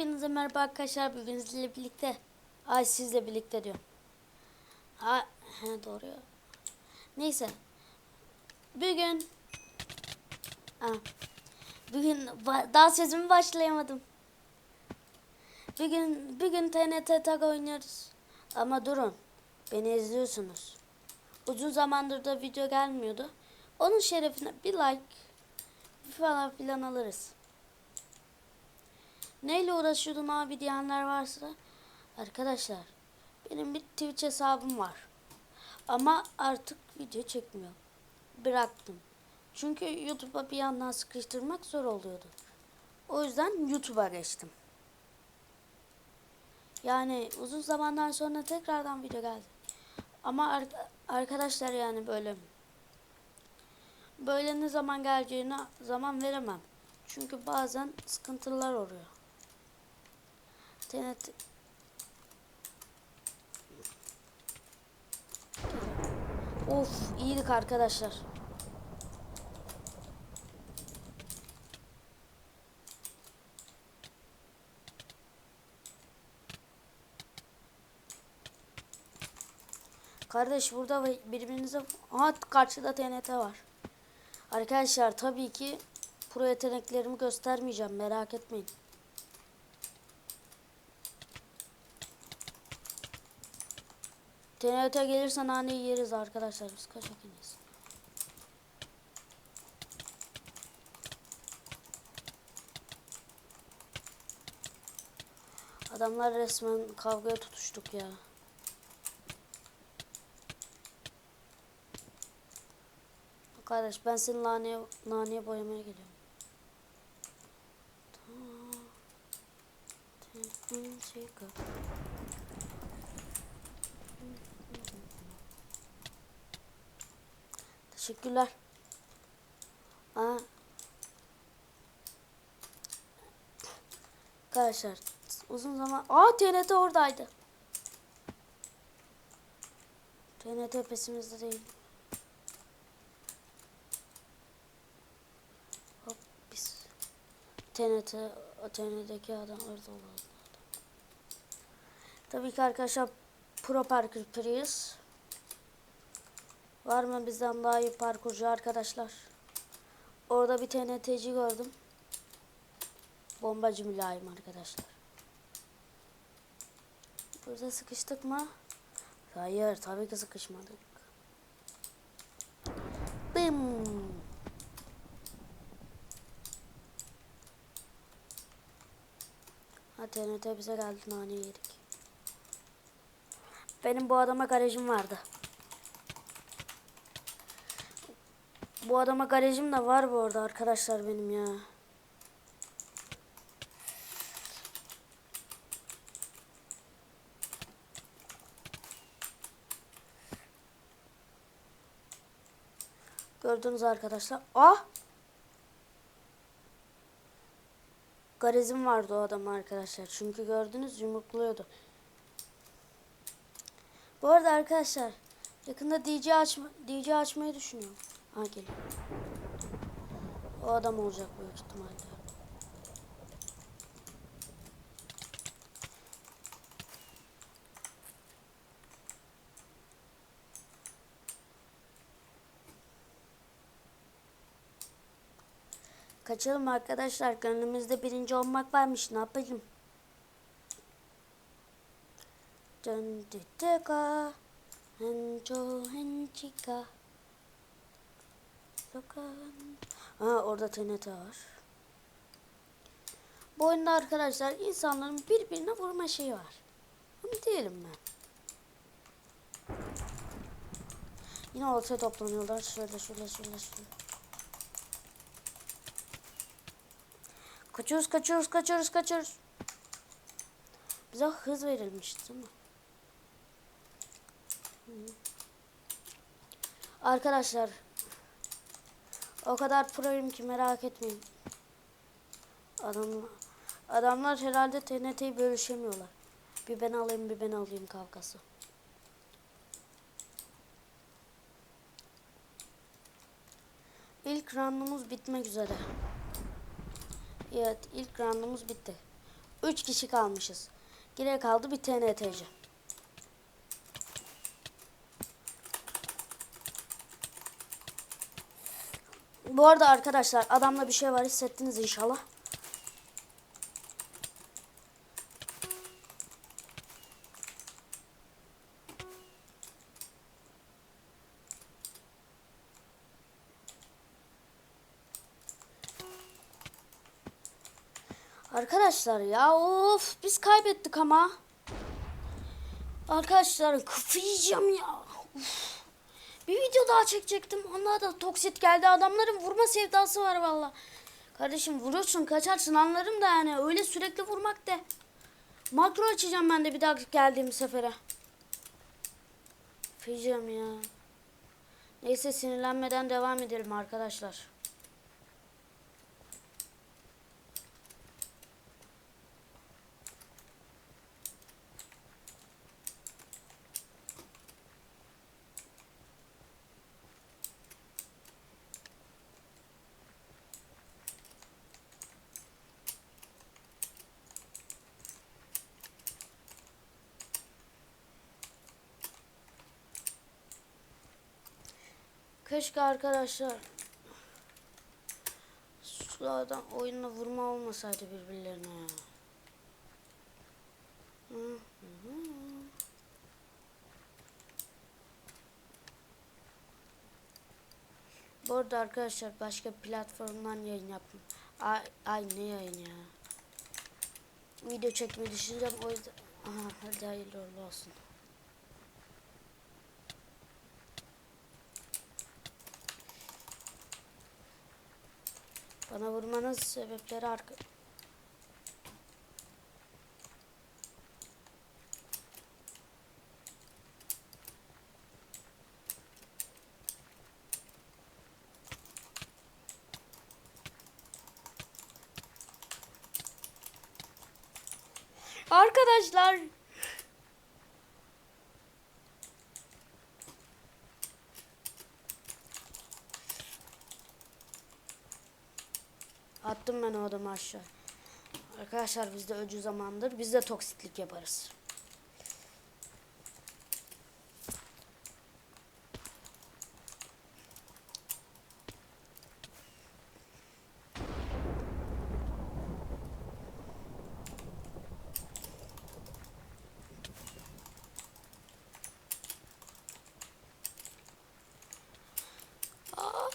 Hepinize merhaba arkadaşlar. Bugün sizle birlikte. Ay sizle birlikte diyorum. Ha, he, doğru ya. Neyse. Bugün. Ha, bugün daha sözümü başlayamadım. Bugün bugün TNT Tag oynuyoruz. Ama durun. Beni izliyorsunuz. Uzun zamandır da video gelmiyordu. Onun şerefine bir like falan filan alırız. Neyle uğraşıyordun abi diyenler varsa arkadaşlar benim bir Twitch hesabım var. Ama artık video çekmiyorum. Bıraktım. Çünkü YouTube'a bir yandan sıkıştırmak zor oluyordu. O yüzden YouTube'a geçtim. Yani uzun zamandan sonra tekrardan video geldi. Ama ar- arkadaşlar yani böyle böyle ne zaman geleceğine zaman veremem. Çünkü bazen sıkıntılar oluyor. TNT Of iyiydik arkadaşlar. Kardeş burada birbirinize... Aha karşıda TNT var. Arkadaşlar tabii ki pro yeteneklerimi göstermeyeceğim merak etmeyin. TNT gelirse naneyi yeriz arkadaşlar biz kaç ekiniz. Adamlar resmen kavgaya tutuştuk ya. Kardeş ben seni naneye, naneye boyamaya geliyorum. Teşekkürler. Aa. Arkadaşlar uzun zaman... Aa TNT oradaydı. TNT pesimizde değil. Hop biz. TNT, TNT'deki adam orada adam. Tabii ki arkadaşlar Pro Parker Prius. Var mı bizden daha iyi parkurcu arkadaşlar? Orada bir TNT'ci gördüm. Bombacı mülayim arkadaşlar. Burada sıkıştık mı? Hayır tabii ki sıkışmadık. Bım. Ha TNT bize geldi nane yedik. Benim bu adama garajım vardı. Bu adama garajım da var bu arada arkadaşlar benim ya. Gördünüz arkadaşlar. Ah! Garajım vardı o adam arkadaşlar. Çünkü gördünüz yumrukluyordu. Bu arada arkadaşlar yakında DJ açma DJ açmayı düşünüyorum. Ha geliyor. O adam olacak büyük ihtimalle. Kaçalım arkadaşlar. Gönlümüzde birinci olmak varmış. Ne yapalım? Döndüteka Henco henchika Sokan Ha orada TNT var. Bu oyunda arkadaşlar insanların birbirine vurma şeyi var. Bunu diyelim ben. Yine ortaya toplanıyorlar. Şöyle şöyle şöyle şöyle. Kaçıyoruz kaçıyoruz kaçıyoruz kaçıyoruz. Bize hız verilmiş değil mi? Arkadaşlar o kadar proyum ki merak etmeyin. Adam, adamlar herhalde TNT'yi bölüşemiyorlar. Bir ben alayım bir ben alayım kavgası. İlk roundumuz bitmek üzere. Evet ilk roundumuz bitti. 3 kişi kalmışız. Geriye kaldı bir TNT'ci. Bu arada arkadaşlar adamda bir şey var hissettiniz inşallah. Arkadaşlar ya of biz kaybettik ama. Arkadaşlar kafayı yiyeceğim ya. Uf. Bir video daha çekecektim. Onlar da toksit geldi. Adamların vurma sevdası var valla. Kardeşim vuruyorsun kaçarsın anlarım da yani. Öyle sürekli vurmak de. Makro açacağım ben de bir daha geldiğim sefere. Fiyeceğim ya. Neyse sinirlenmeden devam edelim arkadaşlar. Keşke arkadaşlar sulardan oyunla vurma olmasaydı birbirlerine ya. Bu arada arkadaşlar başka platformdan yayın yaptım. Ay, ay ne yayın ya. Video çekmeyi düşüneceğim o yüzden. Aha hadi hayırlı olsun. Bana vurmanın sebepleri arka... Arkadaşlar Attım ben o adamı aşağı. Arkadaşlar bizde öcü zamandır. Biz de toksitlik yaparız. Aa, aa,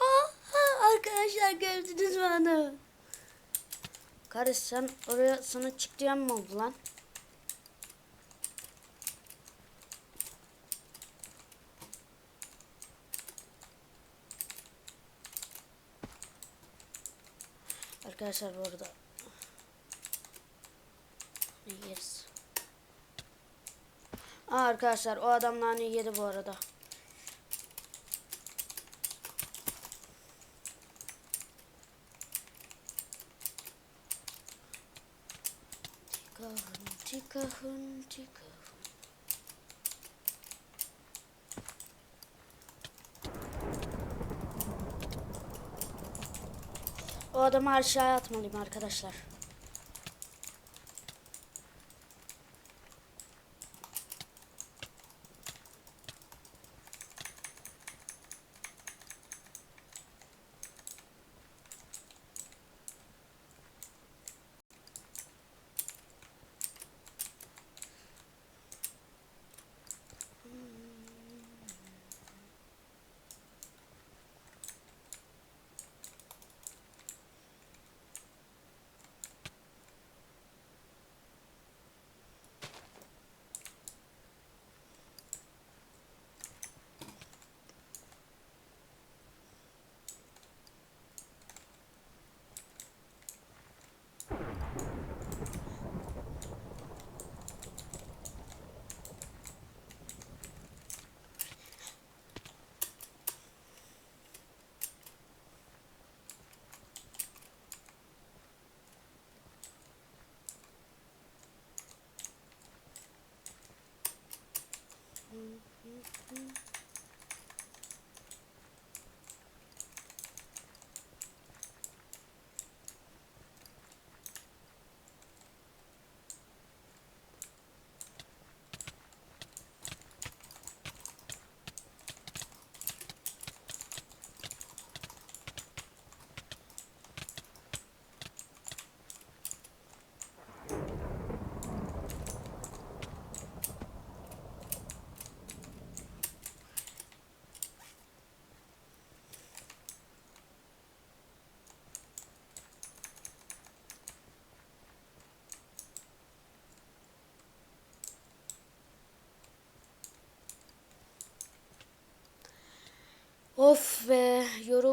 aa, Arkadaşlar gördünüz mü onu? Kardeş sen oraya sana çık diyen mi oldu lan? Arkadaşlar bu arada ne yeriz? Aa, arkadaşlar o adam nane yedi bu arada. Tikahın, tikahın, tikahın. O adamı aşağıya atmalıyım arkadaşlar. you.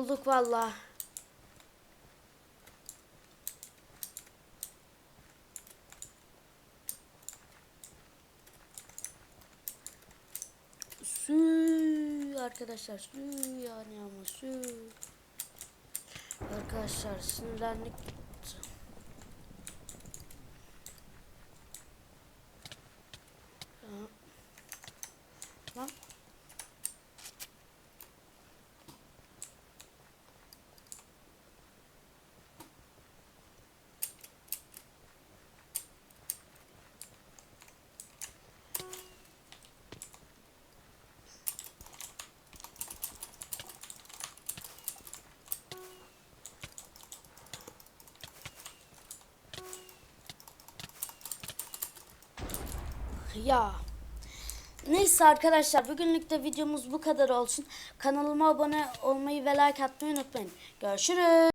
Bulduk valla. Su arkadaşlar su yani ama su. Arkadaşlar sinirlendik. Aa. Lan. Ya. Neyse arkadaşlar bugünlük de videomuz bu kadar olsun. Kanalıma abone olmayı ve like atmayı unutmayın. Görüşürüz.